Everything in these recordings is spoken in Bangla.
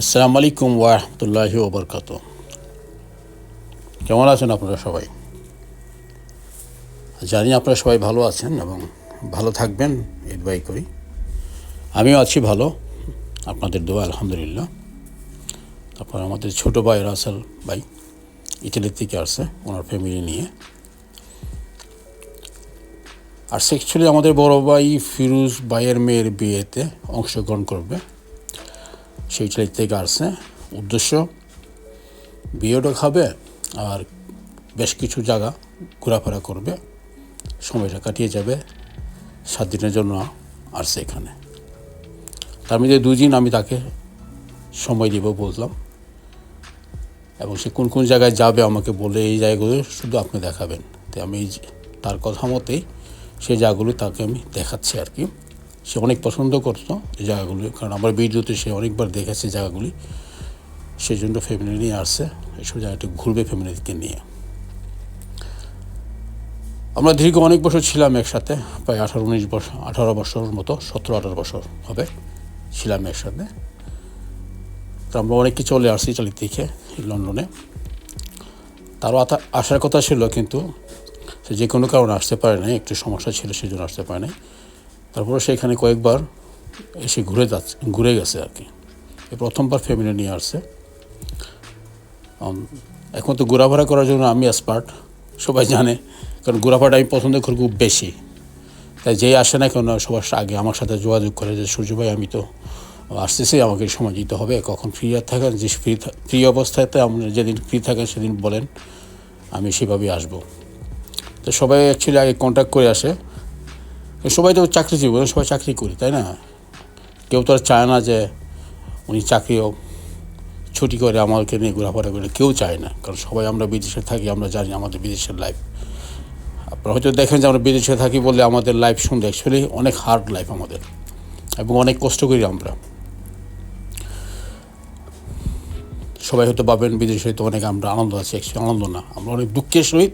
আসসালামু আলাইকুম ওয়ারহমতুল্লাহি ওবরকাত কেমন আছেন আপনারা সবাই? জানি আপনারা সবাই ভালো আছেন এবং ভালো থাকবেন দোয়াই করি। আমিও আছি ভালো, আপনাদের দোয়া, আলহামদুলিল্লাহ। তারপর আমাদের ছোটো ভাই রাসেল ভাই ইটালির থেকে আসছে, ওনার ফ্যামিলি নিয়ে। আর অ্যাকচুয়ালি আমাদের বড় ভাই ফিরুজ ভাইয়ের মেয়ের বিয়েতে অংশগ্রহণ করবে। সেই ছেলে থেকে আসছে। উদ্দেশ্য, বিয়েটা খাবে আর বেশ কিছু জায়গা ঘোরাফেরা করবে। সময়টা কাটিয়ে যাবে। সাত দিনের জন্য আসছে এখানে। তার মধ্যে দুদিন আমি তাকে সময় দিব বললাম। এবং সে কোন কোন জায়গায় যাবে আমাকে বলে এই জায়গাগুলো শুধু আপনি দেখাবেন। তো আমি তার কথা মতেই সেই জায়গাগুলো তাকে আমি দেখাচ্ছি আর কি। সে অনেক পছন্দ করতো এই জায়গাগুলি, কারণ আমার ভিডিওতে সে অনেকবার দেখেছে জায়গাগুলি। সেই জন্য ফ্যামিলি নিয়ে আসছে এইসব জায়গাটা ঘুরবে ফ্যামিলিকে নিয়ে। আমরা দীর্ঘ অনেক বছর ছিলাম একসাথে, প্রায় আঠারো উনিশ বছর, আঠারো বছর মতো, সতেরো আঠারো বছর হবে ছিলাম একসাথে। তো আমরা অনেকে চলে আসছি ইটালি থেকে, লন্ডনে। তারও আসার কথা ছিল, কিন্তু সে যে কোনো কারণে আসতে পারে নাই, একটু সমস্যা ছিল সেই জন্য আসতে পারে নাই। তারপরে সেখানে কয়েকবার এসে ঘুরে যাচ্ছে, ঘুরে গেছে আর কি। প্রথমবার ফ্যামিলি নিয়ে আসছে। এখন তো ঘোরাফেরা করার জন্য আমি এক্সপার্ট সবাই জানে, কারণ ঘোরাফেরাটা আমি পছন্দ করি খুব বেশি। তাই যেই আসে না কেন, সবার আগে আমার সাথে যোগাযোগ করে যে, সূর্য ভাই, আমি তো আসতেছি, আমাকে সময় দিতে হবে, কখন ফ্রি আর থাকেন? যে ফ্রি ফ্রি অবস্থাতে আপনি যেদিন ফ্রি থাকেন, সেদিন বলেন, আমি সেভাবেই আসব। তো সবাই অ্যাকচুয়ালি আগে কন্ট্যাক্ট করে আসে। সবাই তো চাকরিজীবী ওরা সবাই চাকরি করি, তাই না? কেউ তো আর চায় না যে উনি চাকরিও ছুটি করে আমাকে নিয়ে ঘোরাফেরা করে, কেউ চায় না। কারণ সবাই আমরা বিদেশে থাকি, আমরা জানি আমাদের বিদেশের লাইফ আপনারা হয়তো দেখেন যে আমরা বিদেশে থাকি বলে আমাদের লাইফ শুনতে অ্যাকচুয়ালি অনেক হার্ড লাইফ আমাদের, এবং অনেক কষ্ট করি আমরা। সবাই হয়তো পাবেন বিদেশে তো অনেক আমরা আনন্দ আছি অ্যাকচুয়ালি আনন্দ না, আমরা অনেক দুঃখের সহিত।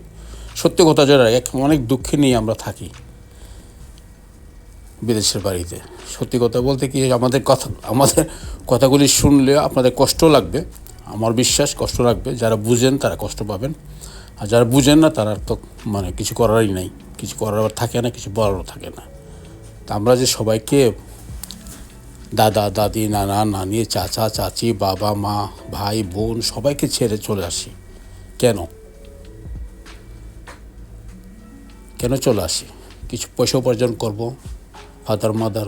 সত্যি কথা যারা এক অনেক দুঃখে নিয়ে আমরা থাকি। বিদেশের বাড়িতে। সত্যি কথা বলতে কি, আমাদের কথা, আমাদের কথাগুলি শুনলে আপনাদের কষ্ট লাগবে, আমার বিশ্বাস কষ্ট লাগবে, যারা বুঝেন তারা কষ্ট পাবেন, আর যারা বুঝেন না তারা তো মানে কিছু করারই নাই, কিছু করার থাকে না, কিছু বলারও থাকে না। তা আমরা যে সবাইকে দাদা, দাদি, নানা, নানি, চাচা, চাচি, বাবা, মা, ভাই, বোন সবাইকে ছেড়ে চলে আসি। কেন? কেন চলে আসি? কিছু পয়সা উপার্জন করব ফাদার মাদার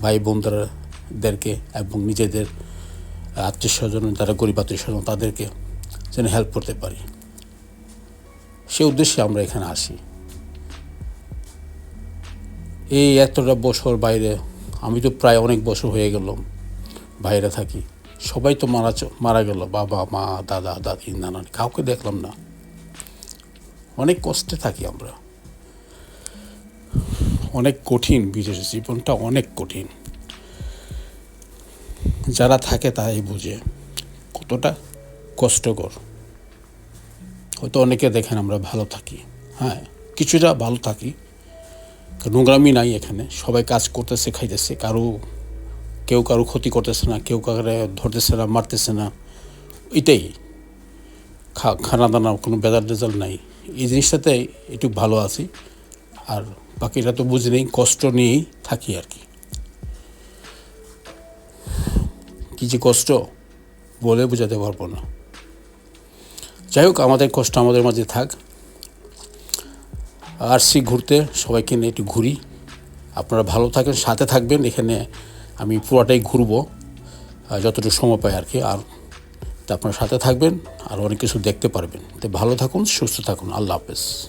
ভাই বোনদেরকে এবং নিজেদের আত্মীয় স্বজন যারা গরিব আত্মীয় স্বজন তাদেরকে যেন হেল্প করতে পারি। সে উদ্দেশ্যে আমরা এখানে আসি। এই এতটা বছর বাইরে, আমি তো প্রায় অনেক বছর হয়ে গেলাম বাইরে থাকি। সবাই তো মারা মারা গেল, বাবা, মা, দাদা, দাদি, নানা, কাউকে দেখলাম না। অনেক কষ্টে থাকি আমরা। অনেক কঠিন বিদেশ জীবনটা অনেক কঠিন। যারা থাকে তাই বুঝে। কতটা কষ্টকর। হয়তো অনেকে দেখেন আমরা ভালো থাকি। হ্যাঁ কিছুটা ভালো থাকি। নোংরামি নাই এখানে। সবাই কাজ করতেছে, খাইতেছে। কারও কেউ কারও ক্ষতি করতেছে না, কেউ কাউকে ধরতেছে না, মারতেছে না। এটাই। খা খানা দানা কোনো বেদার রেজাল্ট নাই। এই জিনিসটাতে একটু ভালো আছি। আর বাকিটা তো বুঝি নেই কষ্ট নিয়েই থাকি আর কি। কী যে কষ্ট, বলে বোঝাতে পারব না। যাই হোক, আমাদের কষ্ট আমাদের মাঝে থাক। আর সি ঘুরতে সবাইকে নিয়ে একটু ঘুরি। আপনারা ভালো থাকেন, সাথে থাকবেন। এখানে আমি পুরোটাই ঘুরবো যতটুকু সময় পাই আর কি। আর তা আপনারা সাথে থাকবেন, আর অনেক কিছু দেখতে পারবেন। তো ভালো থাকুন, সুস্থ থাকুন। আল্লাহ হাফেজ।